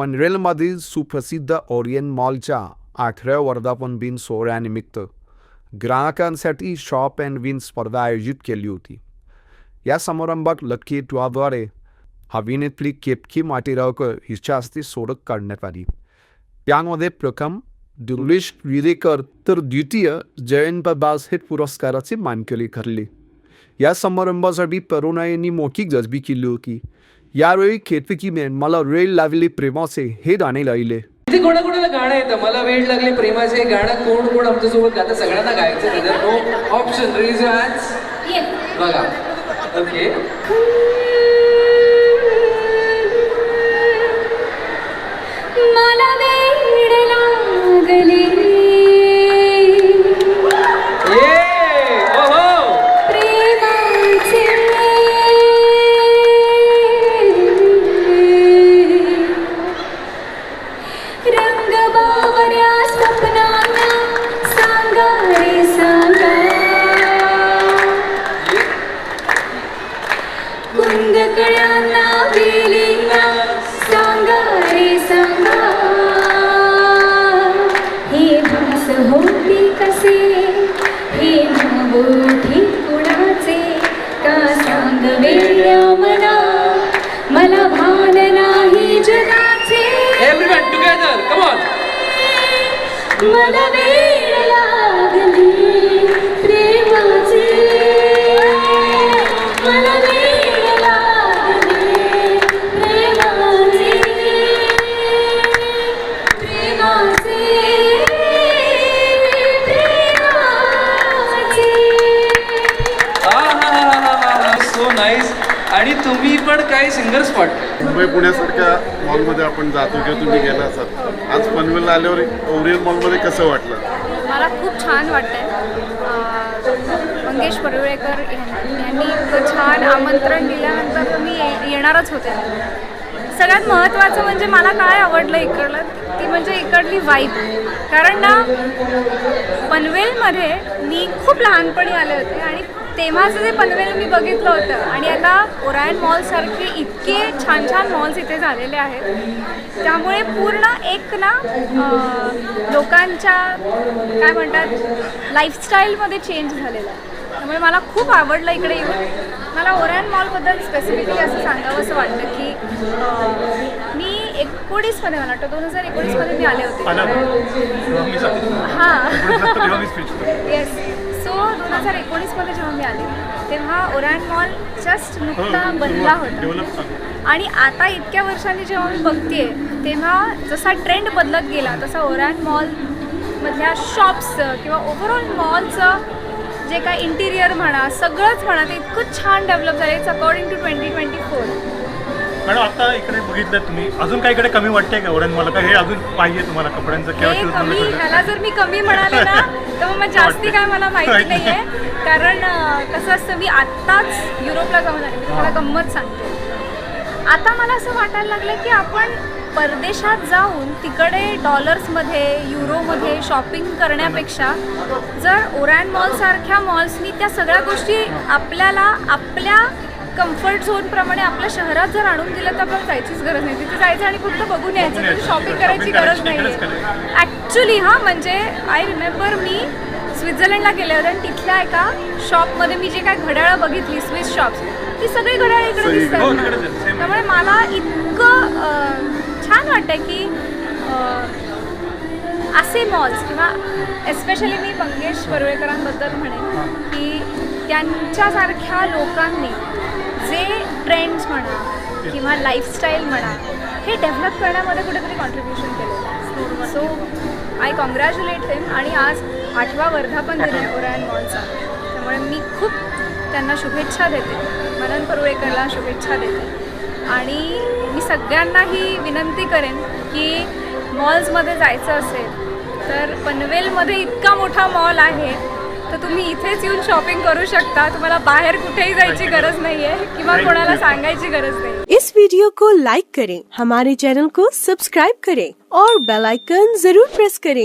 पनवेलमधील सुप्रसिद्ध ओरियन मॉलच्या आठव्या वर्धापन दिन सोहळ्यानिमित्त ग्राहकांसाठी शॉप अँड विन स्पर्धा आयोजित केली होती. या समारंभात लकी ट्वाद्वारे अभिनेत्री केपकी माटेरावकर हिच्या हस्ते सोडत काढण्यात आली. त्यामध्ये प्रथम दुर्लेश विरेकर तर द्वितीय जयंत बास हे पुरस्काराचे मानकरी ठरले. या समारंभासाठी तरुणाईंनी मोठी गजबी केली होती. यावेळी केतकीने मला वेळ लागली प्रेमाचे हे गाणे इथे कोणाकोणाला गाणं येतं? मला वेळ लागले प्रेमाचे गाणं. कोण कोण आमच्यासोबत गातं? सगळ्यांना गायचं नो ऑप्शन रेज बघा. ओके सांगा रे सांगा हे भास होती कसे हे मोठी कुणाचे का सांग वेड्या मना मला भान नाही जगाचे एव्हरीवन टुगेदर कम ऑन मला वेळ आणि तुम्ही पण काही सिंगर स्पॉट मुंबई पुण्यासारख्या मॉलमध्ये आपण जातो किंवा तुम्ही गेला असाल आज पनवेलला आल्यावर ओरियन मॉलमध्ये कसं वाटलं? मला खूप छान वाटतंय. मंगेश परुळेकर यांनी इतकं छान आमंत्रण दिल्यानंतर मी ये- येणारच होते. सगळ्यात महत्त्वाचं म्हणजे मला काय आवडलं इकडलं ती म्हणजे इकडली वाईब कारण ना पनवेलमध्ये मी खूप लहानपणी आले होते आणि तेव्हाचं जे पनवेल मी बघितलं होतं. आणि आता ओरायन मॉलसारखे इतके छान छान मॉल्स इथे झालेले आहेत. त्यामुळे पूर्ण एक ना लोकांच्या काय म्हणतात लाईफस्टाईलमध्ये चेंज झालेला आहे. त्यामुळे मला खूप आवडलं इकडे येऊन. मला ओरायन मॉलबद्दल स्पेसिफिकली असं सांगावं असं वाटतं की मी एकोणीसमध्ये मला वाटतं दोन हजार एकोणीसमध्ये मी आले होते. हां. येस हजार एकोणीसमध्ये जेव्हा मी आले तेव्हा ओरायन मॉल जस्ट नुकता बनला होता. आणि आता इतक्या वर्षांनी जेव्हा मी बघते तेव्हा जसा ट्रेंड बदलत गेला तसा ओरायन मॉलमधल्या शॉप्सचं किंवा ओव्हरऑल मॉलचं जे काय इंटिरियर म्हणा सगळंच म्हणा ते इतकं छान डेव्हलप झालं. It's according to twenty twenty four madam आता इकडे बघितलं तुम्ही. अजून काही इकडे कमी वाटतंय का ओढ्यान मला? का हे अजून पाहिजे तुम्हाला कपड्यांचं किंवा हे कमी ह्याला जर मी कमी म्हणाले ना तर मग जास्ती काय मला माहिती नाही आहे कारण अं, कसं असतं मी आत्ताच युरोपला जाऊन आले. मी तुम्हाला गंमत सांगते. आता मला असं वाटायला लागलं की आपण परदेशात जाऊन तिकडे डॉलर्समध्ये युरोमध्ये शॉपिंग करण्यापेक्षा जर ओरॅन मॉलसारख्या मॉल्सनी त्या सगळ्या गोष्टी आपल्याला आपल्या कम्फर्ट झोनप्रमाणे आपल्या शहरात जर आणून दिलं तर आपल्याला जायचीच गरज नाही. तिथे जायचं आणि फक्त बघून यायचं तिथे शॉपिंग करायची गरज नाही. आहे ॲक्च्युली हां म्हणजे आय रिमेंबर मी स्वित्झर्लंडला गेले होते आणि तिथल्या एका शॉपमध्ये मी जे काय घड्याळं बघितली स्विस शॉप्स ती सगळी घड्याळं इकडे दिसतात. हो, आहेत, same. त्यामुळे मला इतकं छान वाटतंय की असे मॉल्स किंवा एस्पेशली मी मंगेश परुळेकरांबद्दल म्हणेन की त्यांच्यासारख्या लोकांनी जे ट्रेंड्स म्हणा किंवा लाईफस्टाईल म्हणा हे डेव्हलप करण्यामध्ये कुठेतरी कॉन्ट्रीब्युशन केलेलं सो आय कॉंग्रॅच्युलेट हिम आणि आज आठवा वर्धापन दिन आहे ओरायन मॉलचा त्यामुळे मी खूप त्यांना शुभेच्छा देते. मनन परुळेकरला शुभेच्छा देते. आणि मी सगळ्यांनाही विनंती करेन की मॉल्समध्ये जायचं असेल तर पनवेलमध्ये इतका मोठा मॉल आहे तर तुम्ही इथेच येऊन शॉपिंग करू शकता. तुम्हाला बाहेर कुठेही जायची गरज नाही आहे किंवा कोणाला सांगायची गरज नाही. इस वीडियो को लाइक करें. हमारे चैनल को सब्सक्राइब करें और बेल आइकन जरूर प्रेस करें.